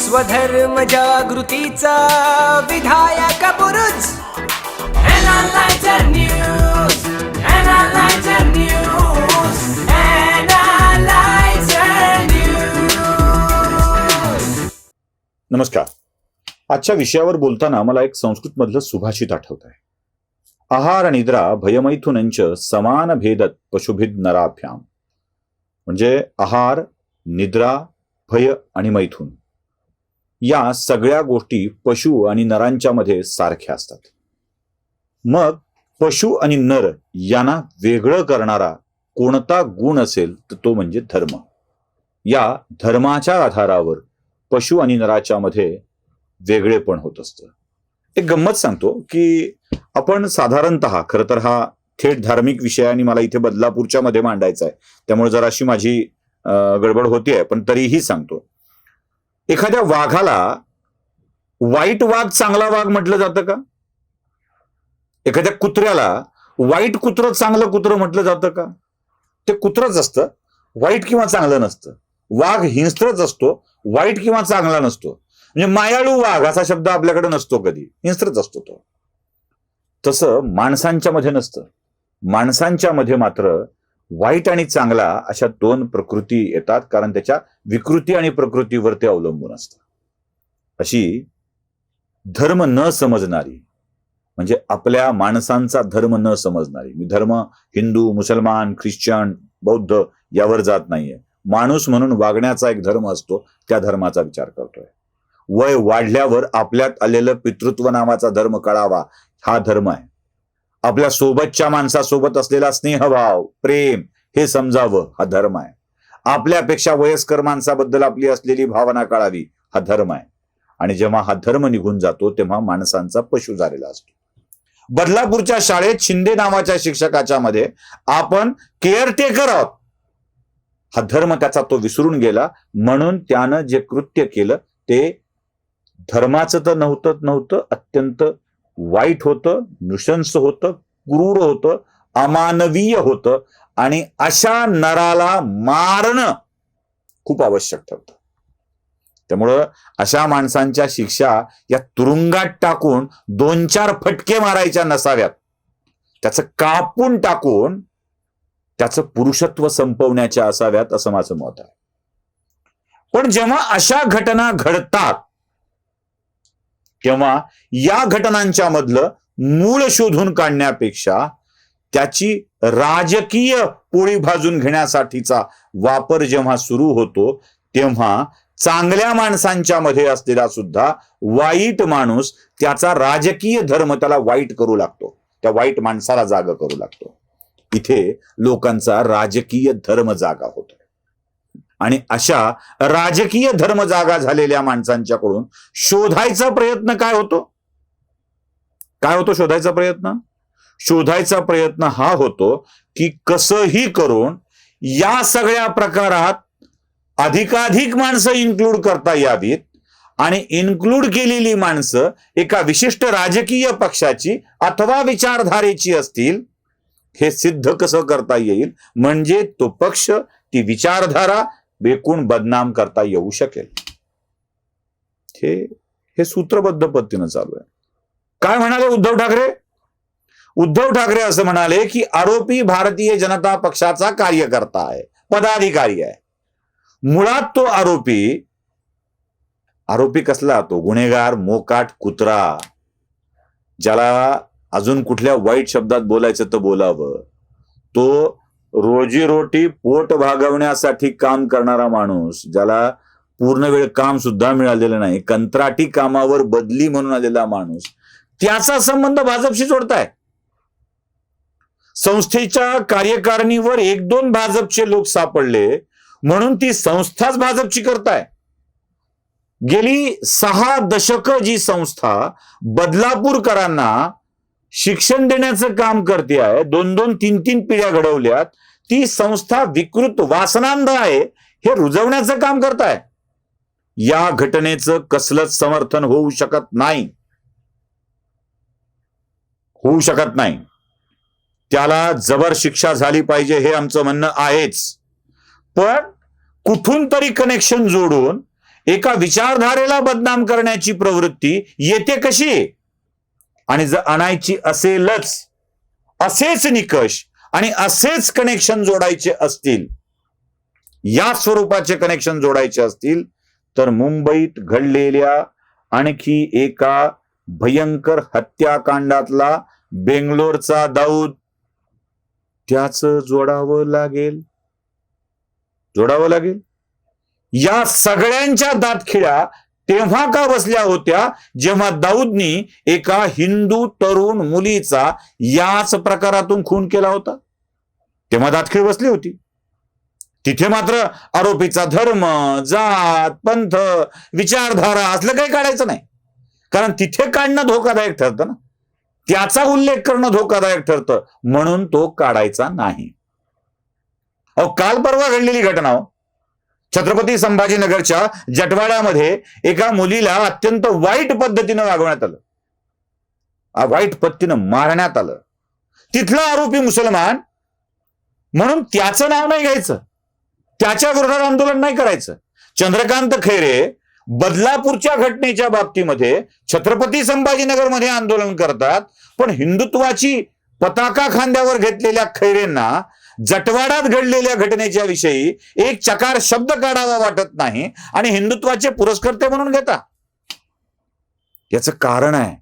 स्वधर्म जागृतीचा विधायक बुरुज. नमस्कार. आजच्या विषयावर बोलताना मला एक संस्कृत मधलं सुभाषित आठवत आहे. आहार निद्रा भयमैथुनंच समान भेदत पशुभिद नराभ्याम. म्हणजे आहार निद्रा भय आणि मैथुन. या सगळ्या गोष्टी पशु आणि नरांच्या मध्ये सारख्या असतात. मग पशु आणि नर यांना वेगळं करणारा कोणता गुण असेल तर तो म्हणजे धर्म. या धर्माच्या आधारावर पशु आणि नराच्या मध्ये वेगळेपण होत असतं. एक गंमत सांगतो की आपण साधारणत खरं तर हा थेट धार्मिक विषय आणि मला इथे बदलापूरच्या मध्ये मांडायचा आहे. त्यामुळे जराशी माझी गडबड होती आहे पण तरीही सांगतो. एखाद्या वाघाला वाईट वाघ चांगला वाघ म्हटलं जातं का? एखाद्या कुत्र्याला वाईट कुत्रं चांगलं कुत्रं म्हटलं जातं का? ते कुत्रच असतं वाईट किंवा चांगलं नसतं. वाघ हिंस्त्रच असतो वाईट किंवा चांगला नसतो. म्हणजे मायाळू वाघ असा शब्द आपल्याकडे नसतो कधी. हिंस्त्रच असतो तो. तसं माणसांच्या मध्ये नसतं. माणसांच्या मध्ये मात्र वाईट आणि चांगला अशा दोन प्रकृती येतात कारण त्याच्या विकृती आणि प्रकृतीवर ते अवलंबून असतं. अशी धर्म न समजणारी म्हणजे आपल्या माणसांचा धर्म न समजणारी मी धर्म हिंदू मुसलमान ख्रिश्चन बौद्ध यावर जात नाहीये. माणूस म्हणून वागण्याचा एक धर्म असतो त्या धर्माचा विचार करतोय. वय वाढल्यावर आपल्यात आलेलं पितृत्व नावाचा धर्म कळावा हा धर्म आहे. आपल्या सोबतच्या माणसासोबत असलेला स्नेहभाव प्रेम हे समजावं हा धर्म आहे. आपल्यापेक्षा वयस्कर माणसाबद्दल आपली असलेली भावना कळावी हा धर्म आहे. आणि जेव्हा हा धर्म निघून जातो तेव्हा माणसांचा पशु झालेला असतो. बदलापूरच्या शाळेत शिंदे नावाच्या शिक्षकाच्या मध्ये आपण केअरटेकर आहोत. हा धर्म त्याचा तो विसरून गेला. म्हणून त्यानं जे कृत्य केलं ते धर्माचं तर नव्हतं नव्हतं. अत्यंत वाईट होतं नृशंस होतं क्रूर होतं. अमानवीय होतं आणि अशा नराला मारणं खूप आवश्यक ठरतं. त्यामुळं अशा माणसांच्या शिक्षा या तुरुंगात टाकून दोन चार फटके मारायच्या नसाव्यात. त्याचं कापून टाकून त्याचं पुरुषत्व संपवण्याच्या असाव्यात असं माझं मत आहे. पण जेव्हा अशा घटना घडतात तेव्हा या घटनांच्या मधलं मूळ शोधून काढण्यापेक्षा त्याची राजकीय पोळी भाजून घेण्यासाठीचा वापर जेव्हा सुरू होतो तेव्हा चांगल्या माणसांच्या मध्ये असलेला सुद्धा वाईट माणूस त्याचा राजकीय धर्म त्याला वाईट करू लागतो. त्या वाईट माणसाला जागा करू लागतो. इथे लोकांचा राजकीय धर्म जागा होतो. आणि अशा राजकीय धर्म जागा झालेल्या माणसांच्याकडून शोधायचा प्रयत्न काय होतो? काय होतो शोधायचा प्रयत्न? शोधायचा प्रयत्न हा होतो की कसंही करून या सगळ्या प्रकारात अधिकाधिक माणसं इन्क्लूड करता यावीत आणि इन्क्लूड केलेली माणसं एका विशिष्ट राजकीय पक्षाची अथवा विचारधारेची असतील हे सिद्ध कसं करता येईल? म्हणजे तो पक्ष ती विचारधारा बेकून बदनाम करता येऊ शकेल. हे हे सूत्रबद्ध पद्धतीनं चालू आहे. काय म्हणाले उद्धव ठाकरे? उद्धव ठाकरे असं म्हणाले की आरोपी भारतीय जनता पक्षाचा कार्यकर्ता आहे पदाधिकारी आहे. मुळात तो आरोपी आरोपी कसला? तो गुन्हेगार मोकाट कुत्रा. ज्याला अजून कुठल्या वाईट शब्दात बोलायचं तर बोलावं. तो रोजीरोटी पोट भागवण्यासाठी काम करणारा माणूस ज्याला पूर्ण वेळ काम सुद्धा मिळालेलं नाही कंत्राटी कामावर बदली म्हणून आलेला माणूस त्याचा संबंध भाजपशी जोडताय. संस्थेच्या कार्यकारिणीवर एक दोन भाजपचे लोक सापडले म्हणून ती संस्थाच भाजपची करताय. गेली सहा दशक जी संस्था बदलापूरकरांना शिक्षण देण्याचं काम करते आहे दोन दोन तीन तीन पिढ्या घडवल्यात ती संस्था विकृत वासनांध आहे हे रुजवण्याचं काम करताय. या घटनेचं कसलंच समर्थन होऊ शकत नाही. होऊ शकत नाही. त्याला जबर शिक्षा झाली पाहिजे हे आमचं म्हणणं आहेच. पण कुठून तरी कनेक्शन जोडून एका विचारधारेला बदनाम करण्याची प्रवृत्ती येते कशी? आणि जर आणायची असेलच असेच निकष आणि असेच कनेक्शन जोडायचे असतील या स्वरूपाचे कनेक्शन जोडायचे असतील तर मुंबईत घडलेल्या आणखी एका भयंकर हत्याकांडातला बेंगलोरचा दाऊद त्याच जोडावं लागेल? जोडावं लागेल? या सगळ्यांच्या दातखिळ्या तेव्हा का बसल्या होत्या जेव्हा दाऊदनी एका हिंदू तरुण मुलीचा याच प्रकारातून खून केला होता? तेव्हा दातखिळ बसली होती. तिथे मात्र आरोपीचा धर्म जात पंथ विचारधारा असलं काही काढायचं नाही. कारण तिथे काढणं धोकादायक ठरतं ना. त्याचा उल्लेख करणं धोकादायक ठरतं. म्हणून तो काढायचा नाही. अहो काल परवा घडलेली घटना हो. छत्रपती संभाजीनगरच्या जटवाड्यामध्ये एका मुलीला अत्यंत वाईट पद्धतीनं वागवण्यात आलं. वाईट पद्धतीनं मारण्यात आलं. तिथला आरोपी मुसलमान म्हणून त्याचं नाव नाही घ्यायचं. त्याच्या विरोधात आंदोलन नाही करायचं. चंद्रकांत खैरे बदलापूरच्या घटनेच्या बाबतीमध्ये छत्रपती संभाजीनगरमध्ये आंदोलन करतात पण हिंदुत्वाची पताका खांद्यावर घेतलेल्या खैरेंना जटवाड्यात घडलेल्या घटनेच्या विषयी एक चकार शब्द काढावा वाटत नाही आणि हिंदुत्वाचे पुरस्कर्ते म्हणून घेता. याचं कारण आहे.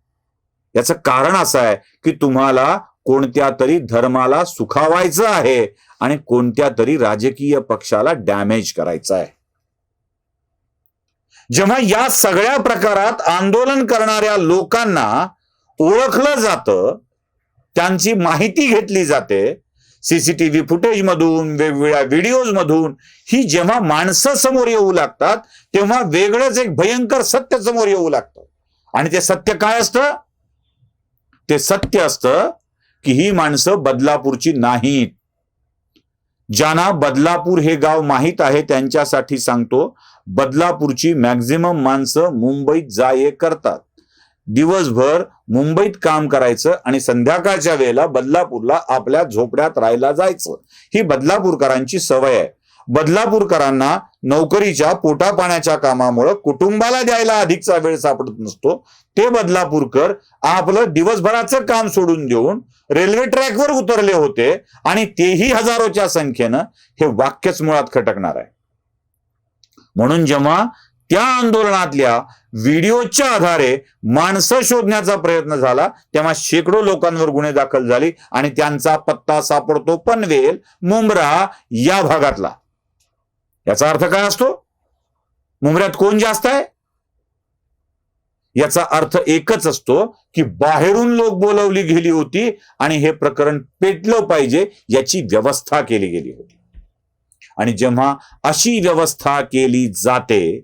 याचं कारण असं आहे की तुम्हाला कोणत्या तरी धर्माला सुखावायचं आहे आणि कोणत्या तरी राजकीय पक्षाला डॅमेज करायचं आहे. जेव्हा या सगळ्या प्रकारात आंदोलन करणाऱ्या लोकांना ओळखलं जातं त्यांची माहिती घेतली जाते. सीसीटीव्ही फुटेज मधून वेगवेगळ्या व्हिडिओज मधून ही जेव्हा माणसं समोर येऊ लागतात तेव्हा वेगळंच एक भयंकर सत्य समोर येऊ लागतं. आणि ते सत्य काय असतं? ते सत्य असतं की ही माणसं बदलापूरची नाहीत. ज्यांना बदलापूर हे गाव माहीत आहे त्यांच्यासाठी सांगतो बदलापूरची मॅक्झिमम माणसं मुंबईत जा ये करतात. दिवसभर मुंबईत काम करायचं आणि संध्याकाळच्या वेळेला बदलापूरला आपल्या झोपड्यात राहायला जायचं. ही बदलापूरकरांची सवय आहे. बदलापूरकरांना नोकरीच्या पोटापाण्याच्या कामामुळं कुटुंबाला द्यायला अधिकचा वेळ सापडत नसतो. ते बदलापूरकर आपलं दिवसभराचं काम सोडून देऊन रेल्वे ट्रॅकवर उतरले होते आणि तेही हजारोच्या संख्येनं हे वाक्यच मुळात खटकणार आहे. म्हणून जेव्हा त्या आंदोलनातल्या व्हिडिओच्या आधारे माणसं शोधण्याचा प्रयत्न झाला तेव्हा शेकडो लोकांवर गुन्हे दाखल झाले आणि त्यांचा पत्ता सापडतो पनवेल मुंब्रा या भागातला. याचा अर्थ काय असतो? मुंबऱ्यात कोण जास्त आहे? याचा अर्थ एकच असतो की बाहेरून लोक बोलवली गेली होती आणि हे प्रकरण पेटलं पाहिजे याची व्यवस्था केली गेली होती. आणि जेव्हा अशी व्यवस्था केली जाते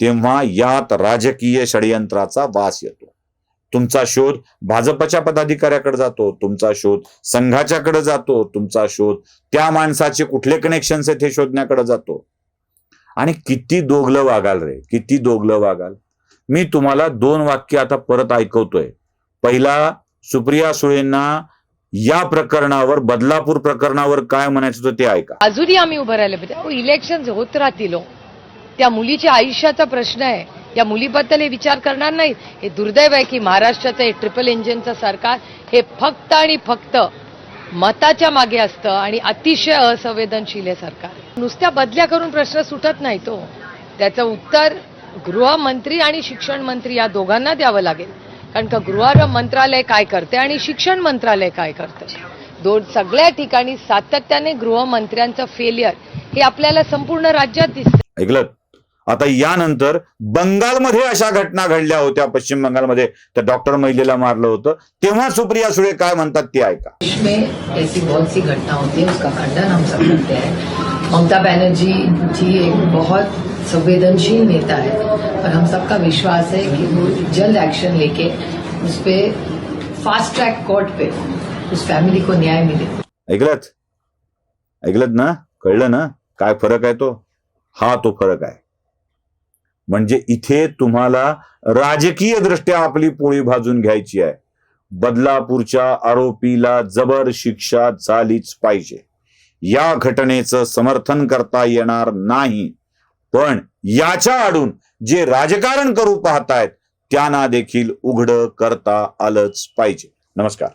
तेव्हा यात राजकीय षडयंत्राचा वास येतो. तुमचा शोध भाजपच्या पदाधिकाऱ्याकडे जातो तुमचा शोध संघाच्याकडे जातो तुमचा शोध त्या माणसाचे कुठले कनेक्शन्स आहेत हे शोधण्याकडे जातो. आणि किती दोघलं वागाल रे किती दोगलं वागाल. मी तुम्हाला दोन वाक्य आता परत ऐकवतोय. पहिला सुप्रिया सुळेंना या प्रकरणावर बदलापूर प्रकरणावर काय म्हणायचं होतं ते ऐका. अजूनही आम्ही उभं राहिले. पाहिजे इलेक्शन होत राहतील हो. त्या मुलीच्या आयुष्याचा प्रश्न आहे. या मुलीबद्दल हे विचार करणार नाहीत हे दुर्दैव आहे की महाराष्ट्राचं हे ट्रिपल इंजिनचं सरकार हे फक्त आणि फक्त मताच्या मागे असतं आणि अतिशय असंवेदनशील हे सरकार. नुसत्या बदल्या करून प्रश्न सुटत नाही तो. त्याचं उत्तर गृहमंत्री आणि शिक्षण मंत्री या दोघांना द्यावं लागेल. कारण का गृह मंत्रालय काय करते आणि शिक्षण मंत्रालय काय करतं? दोन सगळ्या ठिकाणी सातत्याने गृहमंत्र्यांचं फेलियर हे आपल्याला संपूर्ण राज्यात दिसतं ऐकलं? आता यानंतर बंगालमध्ये अशा घटना घडल्या होत्या पश्चिम बंगालमध्ये. त्या डॉक्टर महिलेला मारलं होतं. तेव्हा सुप्रिया सुळे काय म्हणतात ते ऐका. देश में ऐसी बहुत सी घटना होती है उसका खंडन हम सब करते हैं। ममता बनर्जी जी एक बहुत संवेदनशील नेता है और हम सबका विश्वास है कि वो जल्द एक्शन लेके उस पे फास्ट ट्रैक कोर्ट पे उस फैमिली को न्याय मिले। ऐकलत? ऐकलत ना? कळलं ना? काय फरक आहे तो? हा तो फरक आहे. म्हणजे इथे तुम्हाला राजकीय दृष्ट्या आपली पोळी भाजून घ्यायची आहे. बदलापूरच्या आरोपीला जबर शिक्षा झालीच पाहिजे. या घटनेचं समर्थन करता येणार नाही. पण याच्या आडून जे राजकारण करू पाहतायत त्यांना देखील उघड करता आलंच पाहिजे. नमस्कार.